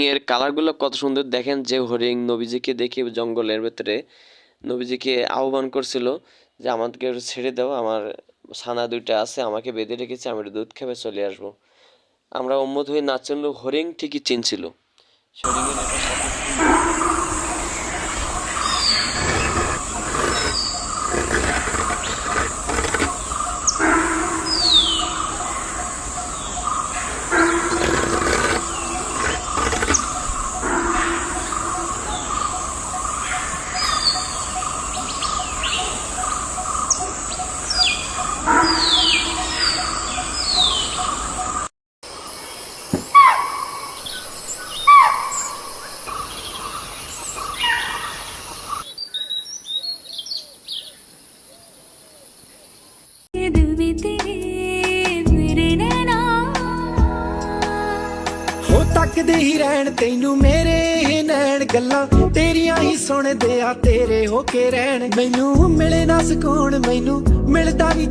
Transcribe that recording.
এর কালারগুলো কত সুন্দর। দেখেন যে হরিণ নবীজিকে দেখে জঙ্গলের ভেতরে নবীজিকে আহ্বান করছিল যে আমাকে ছেড়ে দাও, আমার ছানা দুইটা আছে, আমাকে বেঁধে রেখেছে, আমি দুধ খেয়ে চলে আসব। আমরা উম্মত হয়ে না নাচছিল হরিং ঠিকই চিনছিল। ਤੱਕਦੇ ਹੀ ਰਹਿਣ, ਤੈਨੂੰ ਮੇਰੇ ਇਹ ਨੈਣ ਗੱਲਾਂ ਤੇਰੀਆਂ ਹੀ ਸੁਣਦੇ ਆ, ਤੇਰੇ ਹੋ ਕੇ ਰਹਿਣ। ਮੈਨੂੰ ਮਿਲੇ ਨਾ ਸਕੂਨ ਮੈਨੂੰ ਮਿਲਦਾ ਵੀ